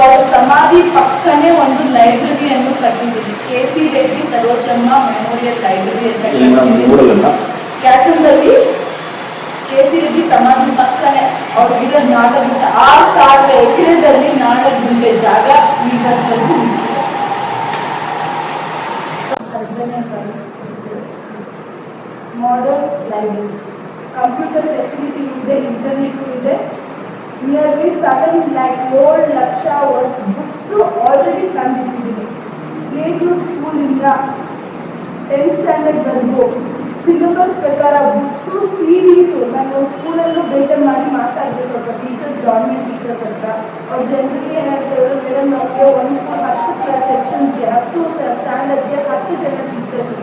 ಅವ್ರ ಸಮಾಧಿ ಪಕ್ಕನೇ ಒಂದು ಲೈಬ್ರರಿಯನ್ನು ಕಟ್ಟಿದ್ದೀವಿ. K C Reddy Sarojamma memorial library ಅಂತ ಇಲ್ಲಿ ನಾವು ಕಟ್ಟಿದ್ದೀವಿ. ಮೂಡಲನ್ನ ಕ್ಯಾಸಲ್ದಲ್ಲಿ ಕೆ ಸಿ ರೆಡ್ಡಿ ಸಮಾಧಿ ಪಕ್ಕನೆ ಅವ್ರಿಗಿರೋದು ನಾಡಗುಂಟೆ ಆರು ಸಾವಿರ ಎಕರೆದಲ್ಲಿ ನಾಡಗುಂಟೆ ಜಾಗ ಈಗವರೆಗೂ ಮಾಡರ್ನ್ ಲೈಬ್ರರಿ ಕಂಪ್ಯೂಟರ್ ಫೆಸಿಲಿಟಿ ಇದೆ ಇಂಟರ್ನೆಟ್ ಇದೆ. ನಿಯರ್ಲಿ ಸೆವೆನ್ ಲ್ಯಾಕ್ ಏಳು ಲಕ್ಷ ಬುಕ್ಸು ಆಲ್ರೆಡಿ ತಂದಿಟ್ಟಿದ್ದೀನಿ ಪ್ಲೇ ಗ್ರೂಪ್ ಸ್ಕೂಲಿಂದ ಟೆಂತ್ ಸ್ಟ್ಯಾಂಡರ್ಡ್ವರೆಗೂ ಸಿಲೆಬಸ್ ಪ್ರಕಾರ ಬುಕ್ಸು ಸೀರೀಸು ನಾನು ಸ್ಕೂಲಲ್ಲೂ ಭೇಟಿ ಮಾಡಿ ಮಾತಾಡಬೇಕು ಸ್ವಲ್ಪ ಟೀಚರ್ಸ್ ಗೌರ್ಮೆಂಟ್ ಟೀಚರ್ಸ್ ಹತ್ರ. ಅವ್ರು ಜನರಿಗೆ ಏನಾಗ್ತಾರೆ ಮೇಡಮ್ ನಮಗೆ ಒಂದು ಸ್ಕೂಲ್ ಹತ್ತು ಕ್ಲಾಸ್ ಸೆಕ್ಷನ್ಸ್ಗೆ ಹತ್ತು ಸ್ಟ್ಯಾಂಡರ್ಡ್ಗೆ ಹತ್ತು ಜನ ಟೀಚರ್ಸ್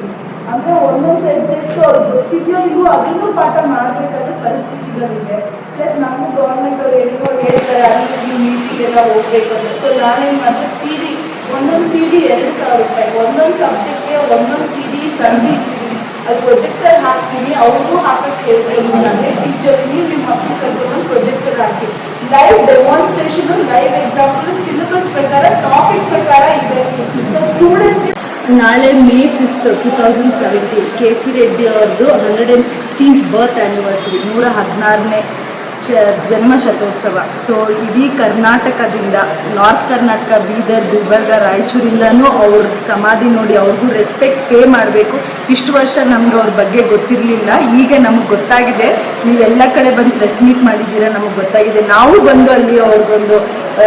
ಅಂದರೆ ಒಂದೊಂದು ಸಬ್ಜೆಕ್ಟು ಅವ್ರು ಗೊತ್ತಿದೆಯೋ ನೀವು ಅದನ್ನು ಪಾಠ ಮಾಡಬೇಕಾದ ಪರಿಸ್ಥಿತಿಗಳಿದೆ ಪ್ಲಸ್ ನಮಗೂ ಗೌರ್ಮೆಂಟ್ ಅವ್ರು ಹೇಳಿದ್ರು ಅವ್ರು ಹೇಳ್ತಾರೆ ಅದಕ್ಕೆ ಮೀಟಿಂಗೆಲ್ಲ ಹೋಗ್ಬೇಕು ಅಂತ ಸೊ ನಾನೇನು ಮಾಡಿದೆ ಸಿ ಡಿ ಒಂದೊಂದು ಸಿ ಡಿ ಎರಡು ಸಾವಿರ ರೂಪಾಯಿ, ಒಂದೊಂದು ಸಬ್ಜೆಕ್ಟ್ಗೆ ಒಂದೊಂದು ಸಿ ಡಿ ತಂದು ಇಟ್ಟಿದ್ದೀನಿ. ಪ್ರೊಜೆಕ್ಟರ್ ಹಾಕ್ತೀನಿ ಅವ್ರಿಗೂ ಹಾಕಕ್ಕೆ ಹೇಳ್ತೀನಿ ಅಂದ್ರೆ ಟೀಚರ್ಸ್ ನೀವು ನಿಮ್ಮ ಮಕ್ಕಳು ಕರ್ಕೊಂಡು ಪ್ರೊಜೆಕ್ಟರ್ ಹಾಕಿ. Live demonstration live example syllabus ಪ್ರಕಾರ ಟಾಪಿಕ್ ಪ್ರಕಾರ ಇದೆ. ಸೊ ಸ್ಟೂಡೆಂಟ್ಸ್ ನಾಳೆ May fifth two thousand seventeen K C Reddy ಅವ್ರದ್ದು hundred and sixteenth birth anniversary ನೂರ ಹದಿನಾರನೇ ಜನ್ಮ ಶತೋತ್ಸವ ಸೊ ಇಡೀ ಕರ್ನಾಟಕದಿಂದ, ನಾರ್ತ್ ಕರ್ನಾಟಕ, ಬೀದರ್, ಗುಲ್ಬರ್ಗ, ರಾಯಚೂರಿಂದನೂ ಅವ್ರ ಸಮಾಧಿ ನೋಡಿ ಅವ್ರಿಗೂ ರೆಸ್ಪೆಕ್ಟ್ ಪೇ ಮಾಡಬೇಕು. ಇಷ್ಟು ವರ್ಷ ನಮ್ಗೆ ಅವ್ರ ಬಗ್ಗೆ ಗೊತ್ತಿರಲಿಲ್ಲ. ಈಗ ನಮಗೆ ಗೊತ್ತಾಗಿದೆ. ನೀವೆಲ್ಲ ಕಡೆ ಬಂದು ಪ್ರೆಸ್ ಮೀಟ್ ಮಾಡಿದ್ದೀರಾ ನಮಗೆ ಗೊತ್ತಾಗಿದೆ. ನಾವು ಬಂದು ಅಲ್ಲಿ ಅವ್ರಿಗೊಂದು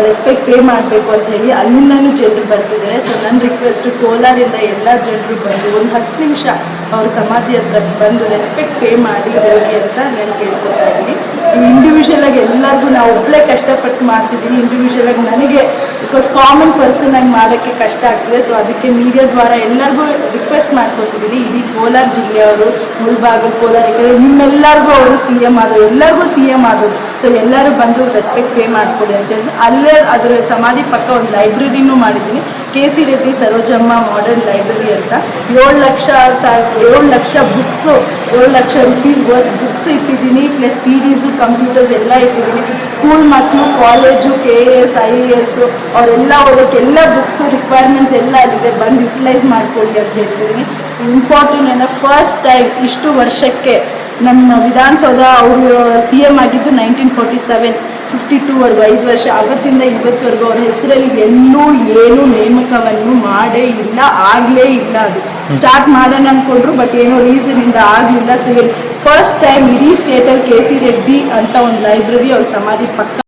ರೆಸ್ಪೆಕ್ಟ್ ಪೇ ಮಾಡಬೇಕು ಅಂತ ಹೇಳಿ ಅಲ್ಲಿಂದನೂ ಜನರು ಬರ್ತಿದ್ದಾರೆ. ಸೊ ನನ್ನ ರಿಕ್ವೆಸ್ಟ್ ಕೋಲಾರಿಂದ ಎಲ್ಲ ಜನರು ಬಂದು ಒಂದು ಹತ್ತು ನಿಮಿಷ ಅವ್ರ ಸಮಾಧಿ ಹತ್ರ ಬಂದು ರೆಸ್ಪೆಕ್ಟ್ ಪೇ ಮಾಡಿ ಹೋಗಿ ಅಂತ ನಾನು ಕೇಳ್ಕೊತಾ ಇದ್ದೀನಿ. ಇಂಡಿವಿಜುವಲ್ ಆಗಿ ಎಲ್ಲರಿಗೂ ನಾವು ಒಬ್ಬಳೇ ಕಷ್ಟಪಟ್ಟು ಮಾಡ್ತಿದ್ದೀನಿ ಇಂಡಿವಿಜುವಲ್ ಆಗಿ ನನಗೆ ಬಿಕಾಸ್ ಕಾಮನ್ ಪರ್ಸನ್ ಆಗಿ ಮಾಡೋಕ್ಕೆ ಕಷ್ಟ ಆಗ್ತದೆ. ಸೊ ಅದಕ್ಕೆ ಮೀಡಿಯಾ ದ್ವಾರ ಎಲ್ಲರಿಗೂ ರಿಕ್ವೆಸ್ಟ್ ಮಾಡ್ಕೊತಿದ್ದೀನಿ ಇಡೀ ಕೋಲಾರ ಜಿಲ್ಲೆಯವರು ಮುಳ್ಬಾಗ ಕೋಲಾರ ಯಾಕಂದರೆ ನಿಮ್ಮೆಲ್ಲರಿಗೂ ಅವರು ಸಿ ಎಂ ಆದರು ಎಲ್ಲರಿಗೂ ಸಿ ಎಂ ಆದರು ಸೊ ಎಲ್ಲರೂ ಬಂದು ರೆಸ್ಪೆಕ್ಟ್ ಪೇ ಮಾಡಿಕೊಡಿ ಅಂತ ಹೇಳಿ ಅಲ್ಲೇ ಅದರ ಸಮಾಧಿ ಪಕ್ಕ ಒಂದು ಲೈಬ್ರರಿನೂ ಮಾಡಿದ್ದೀನಿ. K C Reddy Sarojamma modern library ಅಂತ ಏಳು ಲಕ್ಷ ಸಾ, ಏಳು ಲಕ್ಷ ಬುಕ್ಸು ಏಳು ಲಕ್ಷ ರುಪೀಸ್ ವರ್ತ್ ಬುಕ್ಸ್ ಇಟ್ಟಿದ್ದೀನಿ ಪ್ಲಸ್ ಸಿ ಡಿಸು ಕಂಪ್ಯೂಟರ್ಸ್ ಎಲ್ಲ ಇಟ್ಟಿದ್ದೀನಿ. ಸ್ಕೂಲ್ ಮಕ್ಕಳು college K A S I A S ಅವರೆಲ್ಲ ಓದೋಕ್ಕೆಲ್ಲ ಬುಕ್ಸು ರಿಕ್ವೈರ್ಮೆಂಟ್ಸ್ ಎಲ್ಲ ಅಲ್ಲಿದೆ. ಬಂದು ಯುಟಿಲೈಸ್ ಮಾಡ್ಕೊಳ್ಳಿ ಅಂತ ಹೇಳ್ತಿದ್ದೀನಿ. ಇಂಪಾರ್ಟೆಂಟ್ ಏನೋ ಫಸ್ಟ್ ಟೈಮ್ ಇಷ್ಟು ವರ್ಷಕ್ಕೆ ನಮ್ಮ ವಿಧಾನಸೌಧ ಅವರು ಸಿ ಎಂ ಆಗಿದ್ದು ನೈನ್ಟೀನ್ ಫೋರ್ಟಿ ಸೆವೆನ್ ಫಿಫ್ಟಿ ಟೂವರೆಗೂ ಐದು ವರ್ಷ ಅವತ್ತಿಂದ ಇವತ್ತುವರೆಗೂ ಅವ್ರ ಹೆಸರಲ್ಲಿ ಎಲ್ಲೂ ಏನೂ ನೇಮಕವನ್ನು ಮಾಡೇ ಇಲ್ಲ ಆಗಲೇ ಇಲ್ಲ ಅದು. ಸ್ಟಾರ್ಟ್ ಮಾಡೋಣ ಅಂದ್ಕೊಂಡ್ರು ಬಟ್ ಏನೋ ರೀಸನ್ ಇಂದ ಆಗಲಿಲ್ಲ ಸೊ ಫಸ್ಟ್ ಟೈಮ್ ಇಡೀ ಸ್ಟೇಟಲ್ಲಿ ಕೆ ಸಿ ರೆಡ್ಡಿ ಅಂತ ಒಂದು ಲೈಬ್ರರಿ ಅವ್ರ ಸಮಾಧಿ ಪಕ್ಕ